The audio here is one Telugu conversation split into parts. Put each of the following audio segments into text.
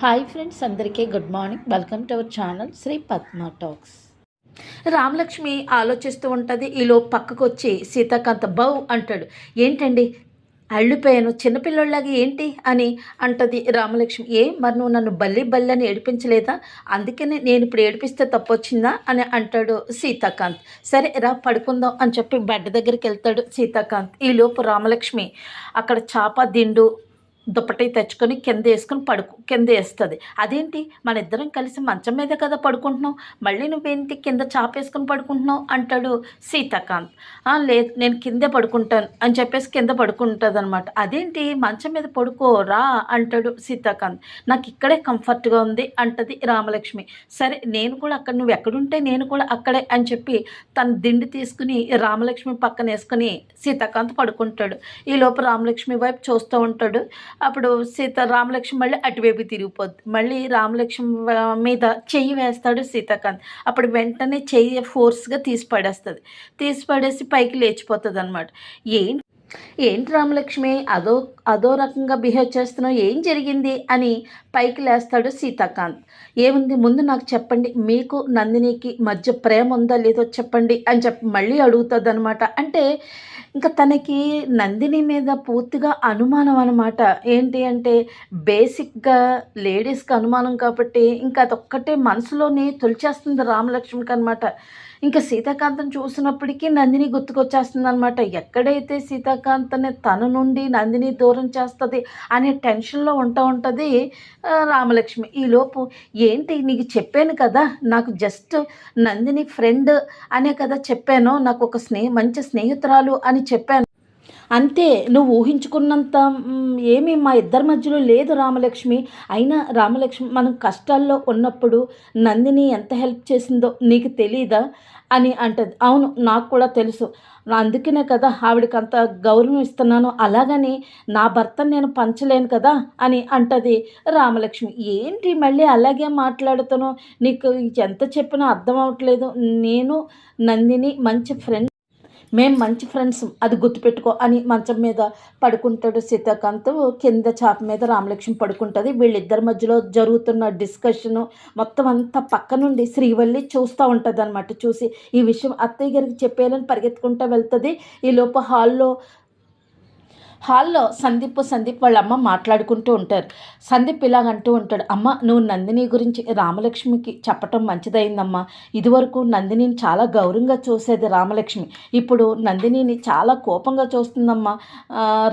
హాయ్ ఫ్రెండ్స్ అందరికీ good morning welcome to our channel Shri Padma talks Ramalakshmi ఆలోచిస్తూ ఉంటుంది ఈలో పక్కకు వచ్చి సీతాకాంత బౌ అంటాడు. ఏంటండి? అళ్ళిపోయాను చిన్నపిల్లలాగా ఏంటి అని అంటది రామలక్ష్మి. ఏ మరి నువ్వు నన్ను బల్లి బల్లి అని ఏడిపించలేదా? అందుకనే నేను ఇప్పుడు ఏడిపిస్తే తప్పొచ్చిందా అని అంటాడు సీతాకాంత్. సరే రా పడుకుందాం అని చెప్పి బెడ్ దగ్గరికి వెళ్తాడు సీతాకాంత్. ఈలోపు రామలక్ష్మి అక్కడ చాప దిండు దుప్పటి తెచ్చుకొని కింద వేసుకొని పడుకు కింద వేస్తుంది. అదేంటి? మన ఇద్దరం కలిసి మంచం మీదే కదా పడుకుంటున్నాం. మళ్ళీ నువ్వేంటి? కింద చాపేసుకుని పడుకుంటున్నావు? అంటాడు సీతాకాంత్. లేదు నేను కిందే పడుకుంటాను అని చెప్పేసి కింద పడుకుంటుంది అనమాట అదేంటి? మంచం మీద పడుకోరా అంటాడు సీతాకాంత్. నాకు ఇక్కడే కంఫర్ట్గా ఉంది అంటది రామలక్ష్మి. సరే నేను కూడా అక్కడ నువ్వు ఎక్కడుంటే నేను కూడా అక్కడే అని చెప్పి తన దిండి తీసుకుని రామలక్ష్మి పక్కన వేసుకుని సీతాకాంత్ పడుకుంటాడు. ఈ లోపు రామలక్ష్మి వైపు చూస్తూ ఉంటాడు. అప్పుడు సీత రామలక్ష్మి మళ్ళీ అటువైపు తిరిగిపోద్ది. మళ్ళీ రామలక్ష్మి మీద చెయ్యి వేస్తాడు సీతాకాంత్. అప్పుడు వెంటనే చెయ్యి ఫోర్స్గా తీసి పడేస్తుంది. తీసి పడేసి పైకి లేచిపోతుంది అనమాట ఏంటి ఏంటి రామలక్ష్మి అదో అదో రకంగా బిహేవ్ చేస్తున్నావు? ఏం జరిగింది? అని పైకి లేస్తాడు సీతాకాంత్. ఏముంది? ముందు నాకు చెప్పండి. మీకు నందినికి మధ్య ప్రేమ ఉందా? లేదో చెప్పండి అని చెప్పి మళ్ళీ అడుగుతుంది అనమాట అంటే ఇంకా తనకి నందిని మీద పూర్తిగా అనుమానం అనమాట ఏంటి అంటే బేసిక్గా లేడీస్కి అనుమానం కాబట్టి ఇంకా అదొక్కటే మనసులోని తొలిచేస్తుంది రామలక్ష్మికి అనమాట ఇంకా సీతాకాంతం చూసినప్పటికీ నందిని గుర్తుకొచ్చేస్తుంది అనమాట ఎక్కడైతే సీతాకాంతని తన నుండి నందిని దూరం చేస్తుంది అనే టెన్షన్లో ఉంటా ఉంటుంది రామలక్ష్మి. ఈలోపు ఏంటి నీకు చెప్పాను కదా నాకు జస్ట్ నందిని ఫ్రెండ్ అనే కదా చెప్పాను నాకు ఒక స్నేహ మంచి స్నేహితురాలు అని చెప్పాను. అంతే నువ్వు ఊహించుకున్నంత ఏమీ మా ఇద్దరి మధ్యలో లేదు రామలక్ష్మి. అయినా రామలక్ష్మి మనం కష్టాల్లో ఉన్నప్పుడు నందిని ఎంత హెల్ప్ చేసిందో నీకు తెలీదా? అని అంటది. అవును నాకు కూడా తెలుసు. అందుకనే కదా ఆవిడకి అంత గౌరవం ఇస్తున్నాను. అలాగని నా భర్తను నేను పంచలేను కదా అని అంటది రామలక్ష్మి. ఏంటి మళ్ళీ అలాగే మాట్లాడుతాను నీకు ఎంత చెప్పినా అర్థం అవట్లేదు. నేను నందిని మంచి ఫ్రెండ్ మేం మంచి ఫ్రెండ్స్ అది గుర్తుపెట్టుకో అని మంచం మీద పడుకుంటాడు సీతాకాంత్. కింద చాప మీద రామలక్ష్మి పడుకుంటుంది. వీళ్ళిద్దరి మధ్యలో జరుగుతున్న డిస్కషను మొత్తం అంతా పక్క నుండి శ్రీవల్లి చూస్తూ ఉంటుంది అనమాట చూసి ఈ విషయం అత్తయ్య గారికి చెప్పేయాలని పరిగెత్తుకుంటూ వెళ్తుంది. ఈ హాల్లో హాల్లో సందీప్ సందీప్ వాళ్ళ అమ్మ మాట్లాడుకుంటూ ఉంటారు. సందీప్ ఇలాగంటూ ఉంటాడు అమ్మ నువ్వు నందిని గురించి రామలక్ష్మికి చెప్పటం మంచిదైందమ్మా. ఇదివరకు నందినిని చాలా గౌరవంగా చూసేది రామలక్ష్మి. ఇప్పుడు నందినిని చాలా కోపంగా చూస్తుందమ్మా.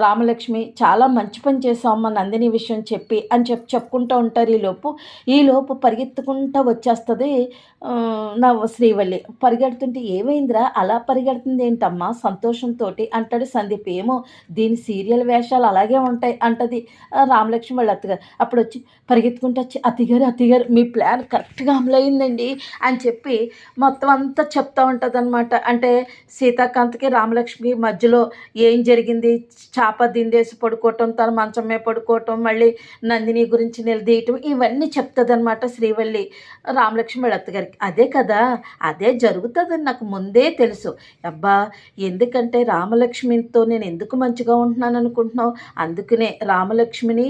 రామలక్ష్మి చాలా మంచి పని చేసావమ్మా నందిని విషయం చెప్పి అని చెప్పి చెప్పుకుంటూ ఉంటారు ఈలోపు ఈలోపు పరిగెత్తుకుంటూ వచ్చేస్తుంది నా శ్రీవల్లి. పరిగెడుతుంటే ఏమైందిరా? అలా పరిగెడుతుంది ఏంటమ్మా సంతోషంతో అంటాడు సందీప్. ఏమో దీని సీరియల్ వేషాలు అలాగే ఉంటాయి అంటది. రామలక్ష్మి వాళ్ళ అత్తగారు. అప్పుడు వచ్చి పరిగెత్తుకుంటూ వచ్చి అతిగారు అతిగారు మీ ప్లాన్ కరెక్ట్గా అమలైందండి అని చెప్పి మొత్తం అంతా చెప్తా ఉంటుంది అనమాట అంటే సీతాకాంత్కి రామలక్ష్మికి మధ్యలో ఏం జరిగింది? చేప దిండేసి పడుకోవటం తన మంచం మీద పడుకోవటం మళ్ళీ నందిని గురించి నిలదీయటం ఇవన్నీ చెప్తుంది అనమాట శ్రీవల్లి రామలక్ష్మి వాళ్ళ అత్తగారికి. అదే కదా అదే జరుగుతుందని నాకు ముందే తెలుసు. అబ్బా ఎందుకంటే రామలక్ష్మితో నేను ఎందుకు మంచిగా ఉంటున్నాను? అనుకుంటున్నావు అందుకనే రామలక్ష్మిని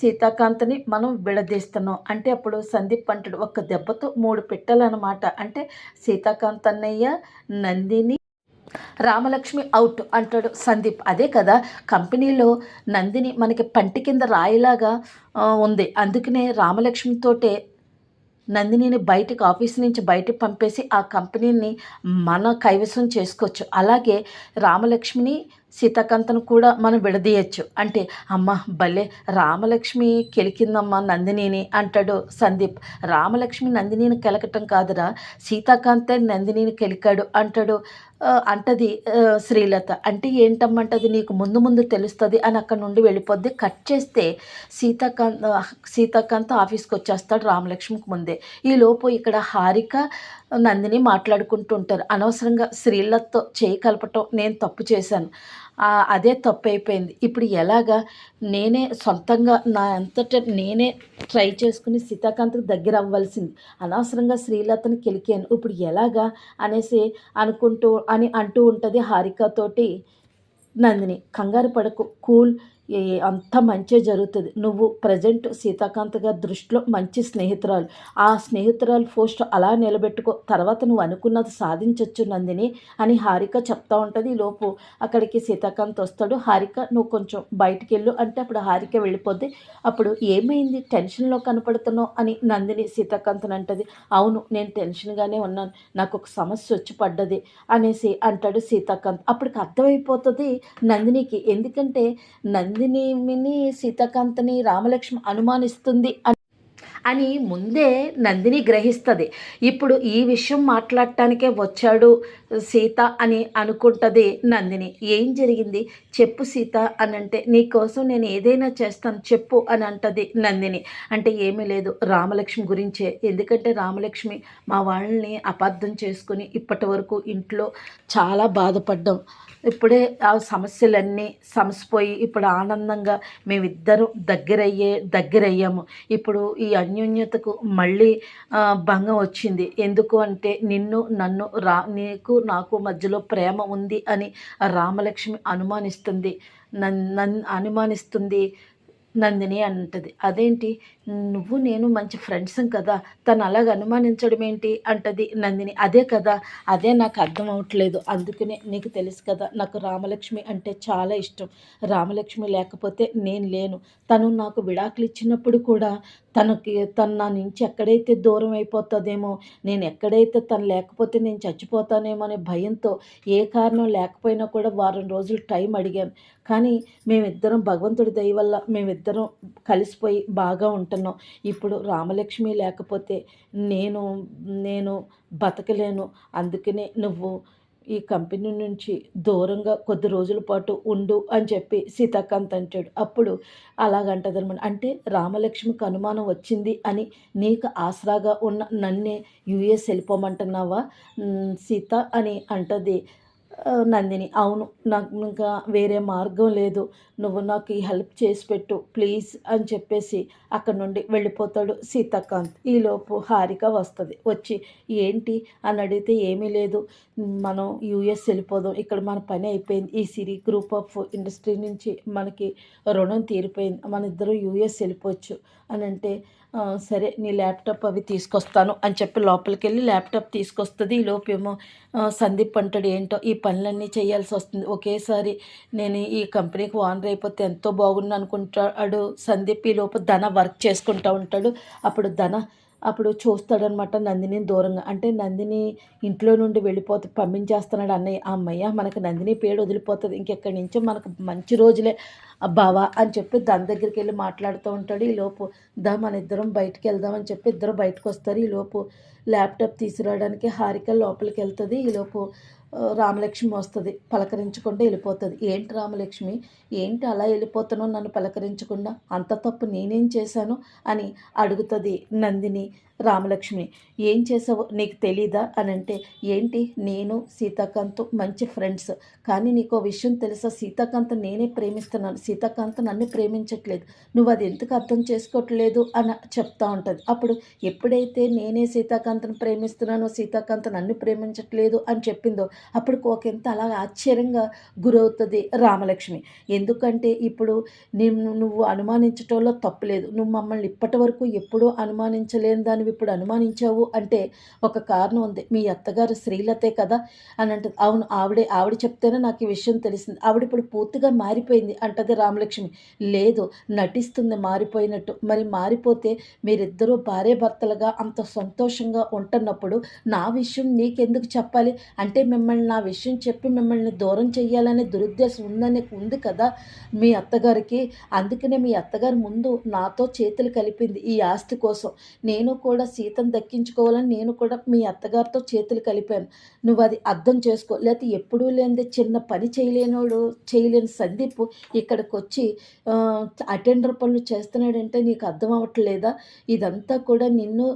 సీతాకాంతని మనం విడదీస్తున్నాం. అంటే అప్పుడు సందీప్ అంటాడు ఒక్క దెబ్బతో మూడు పెట్టాలన్నమాట. అంటే సీతాకాంత్ అన్నయ్య నందిని రామలక్ష్మి అవుట్ అంటాడు సందీప్. అదే కదా కంపెనీలో నందిని మనకి పంటి కింద రాయిలాగా ఉంది. అందుకనే రామలక్ష్మితోటే నందినిని బయటికి ఆఫీస్ నుంచి బయటకు పంపేసి ఆ కంపెనీని మన కైవసం చేసుకోవచ్చు. అలాగే రామలక్ష్మిని సీతాకాంతను కూడా మనం విడదీయచ్చు. అంటే అమ్మ భలే రామలక్ష్మి కెలికిందమ్మా నందినిని అంటాడు సందీప్. రామలక్ష్మి నందినిని కెలకటం కాదురా సీతాకాంతే నందినిని కెలికాడు అంటాడు అంటది శ్రీలత. అంటే ఏంటమ్మంటది నీకు ముందు ముందు తెలుస్తుంది అని అక్కడ నుండి వెళ్ళిపోద్ది. కట్ చేస్తే సీతాకాంత్ సీతాకాంత్ ఆఫీస్కి వచ్చేస్తాడు రామలక్ష్మికి ముందే. ఈ లోపు ఇక్కడ హారిక నందిని మాట్లాడుకుంటూ ఉంటారు అనవసరంగా స్త్రీలతో చేయి కలపటం నేను తప్పు చేశాను. అదే తప్పు అయిపోయింది ఇప్పుడు ఎలాగా? నేనే సొంతంగా నా అంతట నేనే ట్రై చేసుకుని సీతాకాంత్కి దగ్గర అవ్వాల్సింది. అనవసరంగా శ్రీలతని కెలికాను. ఇప్పుడు ఎలాగా? అనేసి అనుకుంటూ అని అంటూ ఉంటుంది హారికతోటి నందిని. కంగారు పడకు. కూల్. అంత మంచి జరుగుతుంది. నువ్వు ప్రజెంట్ సీతాకాంత్ గారి దృష్టిలో మంచి స్నేహితురాలు. ఆ స్నేహితురాలు పోస్ట్ అలా నిలబెట్టుకో తర్వాత నువ్వు అనుకున్నది సాధించవచ్చు నందిని అని హారిక చెప్తా ఉంటుంది. ఈ లోపు అక్కడికి సీతాకాంత్ వస్తాడు. హారిక నువ్వు కొంచెం బయటికి వెళ్ళు అంటే అప్పుడు హారిక వెళ్ళిపోద్ది. అప్పుడు ఏమైంది? టెన్షన్లో కనపడుతున్నావు అని నందిని సీతాకాంత్ అంటది. అవును నేను టెన్షన్గానే ఉన్నాను. నాకు ఒక సమస్య వచ్చి పడ్డది అనేసి అంటాడు సీతాకాంత్. అప్పటికి అర్థమైపోతుంది నందినికి. ఎందుకంటే నంది నందినిని సీతాకాంత్ని రామలక్ష్మి అనుమానిస్తుంది అని ముందే నందిని గ్రహిస్తుంది. ఇప్పుడు ఈ విషయం మాట్లాడటానికే వచ్చాడు సీత అని అనుకుంటుంది నందిని. ఏం జరిగింది? చెప్పు సీత అని అంటే నీకోసం నేను ఏదైనా చేస్తాను చెప్పు అని అంటది నందిని. అంటే ఏమీ లేదు రామలక్ష్మి గురించే. ఎందుకంటే రామలక్ష్మి మా వాళ్ళని అపార్థం చేసుకుని ఇప్పటి వరకు ఇంట్లో చాలా బాధపడ్డాం. ఇప్పుడే ఆ సమస్యలన్నీ సమసిపోయి ఇప్పుడు ఆనందంగా మేమిద్దరం దగ్గరయ్యే దగ్గరయ్యాము. ఇప్పుడు ఈ అన్యోన్యతకు మళ్ళీ భంగం వచ్చింది. ఎందుకు అంటే నిన్ను నన్ను రా నీకు నాకు మధ్యలో ప్రేమ ఉంది అని రామలక్ష్మి అనుమానిస్తుంది. నన్ నన్ను అనుమానిస్తుంది నందిని అంటది. అదేంటి? నువ్వు నేను మంచి ఫ్రెండ్స్ కదా తను అలాగ అనుమానించడం ఏంటి? అంటది నందిని. అదే కదా అదే నాకు అర్థం అవ్వట్లేదు అందుకనే నీకు తెలుసు కదా నాకు రామలక్ష్మి అంటే చాలా ఇష్టం. రామలక్ష్మి లేకపోతే నేను లేను. తను నాకు విడాకులు ఇచ్చినప్పుడు కూడా తనకి తను నా నుంచి ఎక్కడైతే దూరం అయిపోతుందేమో నేను ఎక్కడైతే తను లేకపోతే నేను చచ్చిపోతానేమో అనే భయంతో ఏ కారణం లేకపోయినా కూడా వారం రోజులు టైం అడిగాను. కానీ మేమిద్దరం భగవంతుడి దయ వల్ల మేమిద్దరం కలిసిపోయి బాగా ఉంటాం. ఉంటున్నాం ఇప్పుడు రామలక్ష్మి లేకపోతే నేను నేను బతకలేను. అందుకనే నువ్వు ఈ కంపెనీ నుంచి దూరంగా కొద్ది రోజుల పాటు ఉండు అని చెప్పి సీతాకాంత్ అంటాడు. అప్పుడు అలాగంటదనమాట అంటే రామలక్ష్మికి అనుమానం వచ్చింది అని నీకు ఆసరాగా ఉన్న నన్నే యుఎస్ వెళ్ళిపోమంటున్నావా? సీత అని అంటది. నందిని అవును నాకు ఇంకా వేరే మార్గం లేదు. నువ్వు నాకు ఈ హెల్ప్ చేసి పెట్టు ప్లీజ్ అని చెప్పేసి అక్కడ నుండి వెళ్ళిపోతాడు సీతాకాంత్. ఈలోపు హారిక వస్తుంది. వచ్చి ఏంటి? అని అడిగితే ఏమీ లేదు. మనం యూఎస్ వెళ్ళిపోదాం. ఇక్కడ మన పని అయిపోయింది. ఈ సిరి గ్రూప్ ఆఫ్ ఇండస్ట్రీ నుంచి మనకి రుణం తీరిపోయింది. మన ఇద్దరం యూఎస్ వెళ్ళిపోవచ్చు. అని అంటే సరే నీ ల్యాప్టాప్ అవి తీసుకొస్తాను అని చెప్పి లోపలికి వెళ్ళి ల్యాప్టాప్ తీసుకొస్తుంది. ఈ లోపేమో సందీప్ అంటాడు ఏంటో ఈ పనులన్నీ చేయాల్సి వస్తుంది. ఒకేసారి నేను ఈ కంపెనీకి ఓనర్ అయిపోతే ఎంతో బాగుంది అనుకుంటాడు. సందీప్ ఈ లోపు ధన వర్క్ చేసుకుంటూ ఉంటాడు. అప్పుడు ధన అప్పుడు చూస్తాడనమాట నందిని దూరంగా. అంటే నందిని ఇంట్లో నుండి వెళ్ళిపోతే పంపించేస్తున్నాడు అన్నయ్య. అమ్మయ్య మనకు నందిని పేరు వదిలిపోతుంది. ఇంకెక్కడి నుంచో మనకు మంచి రోజులే బావా అని చెప్పి దాని దగ్గరికి వెళ్ళి మాట్లాడుతూ ఉంటాడు. ఈ లోపు దా మన ఇద్దరం బయటికి వెళ్దామని చెప్పి ఇద్దరు బయటకు వస్తారు. ఈ లోపు ల్యాప్టాప్ తీసుకురావడానికి హారిక లోపలికి వెళ్తుంది. ఈ లోపు రామలక్ష్మి వస్తుంది పలకరించకుండా వెళ్ళిపోతుంది. ఏంటి రామలక్ష్మి? ఏంటి అలా వెళ్ళిపోతున్నావు నన్ను పలకరించకుండా? అంత తప్పు నేనేం చేశాను? అని అడుగుతుంది నందిని. రామలక్ష్మి ఏం చేసావో? నీకు తెలీదా? అని అంటే ఏంటి? నేను సీతాకాంత్ మంచి ఫ్రెండ్స్. కానీ నీకు విషయం తెలుసా? సీతాకాంత్ నేనే ప్రేమిస్తున్నాను. సీతాకాంత్ నన్ను ప్రేమించట్లేదు. నువ్వు అది ఎందుకు అర్థం చేసుకోవట్లేదు? అని చెప్తా ఉంటుంది. అప్పుడు ఎప్పుడైతే నేనే సీతాకాంత్ను ప్రేమిస్తున్నానో సీతాకాంత్ నన్ను ప్రేమించట్లేదు అని చెప్పిందో అప్పుడు ఒకంత అలా ఆశ్చర్యంగా గురవుతుంది రామలక్ష్మి. ఎందుకంటే ఇప్పుడు నేను నువ్వు అనుమానించటంలో తప్పులేదు నువ్వు మమ్మల్ని ఇప్పటి వరకు ఎప్పుడూ అనుమానించలేని దాని ఇప్పుడు అనుమానించావు అంటే ఒక కారణం ఉంది. మీ అత్తగారు శ్రీలతే కదా? అని అంటుంది. అవును ఆవిడే ఆవిడ చెప్తేనే నాకు ఈ విషయం తెలిసింది. ఆవిడ ఇప్పుడు పూర్తిగా మారిపోయింది అంటది రామలక్ష్మి. లేదు నటిస్తుంది మారిపోయినట్టు. మరి మారిపోతే మీరిద్దరూ భార్య భర్తలుగా అంత సంతోషంగా ఉంటున్నప్పుడు నా విషయం నీకెందుకు చెప్పాలి? అంటే మిమ్మల్ని నా విషయం చెప్పి మిమ్మల్ని దూరం చేయాలనే దురుద్దేశం ఉందని ఉంది కదా మీ అత్తగారికి. అందుకనే మీ అత్తగారు ముందు నాతో చేతులు కలిపింది ఈ ఆస్తి కోసం. నేను కూడా కూడా సీతను దక్కించుకోవాలని నేను కూడా మీ అత్తగారితో చేతులు కలిపాను. నువ్వు అది అర్థం చేసుకో. లేకపోతే ఎప్పుడూ లేనిదే చిన్న పని చేయలేనోడు చేయలేని సందీప్ ఇక్కడికి వచ్చి అటెండర్ పనులు చేస్తున్నాడంటే నీకు అర్థం అవ్వట్లేదా? ఇదంతా కూడా నిన్ను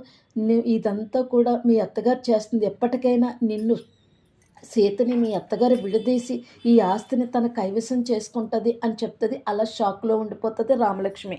ఇదంతా కూడా మీ అత్తగారు చేస్తుంది. ఎప్పటికైనా నిన్ను సీతని మీ అత్తగారు విడదీసి ఈ ఆస్తిని తన కైవసం చేసుకుంటుంది అని చెప్తుంది. అలా షాక్లో ఉండిపోతుంది రామలక్ష్మి.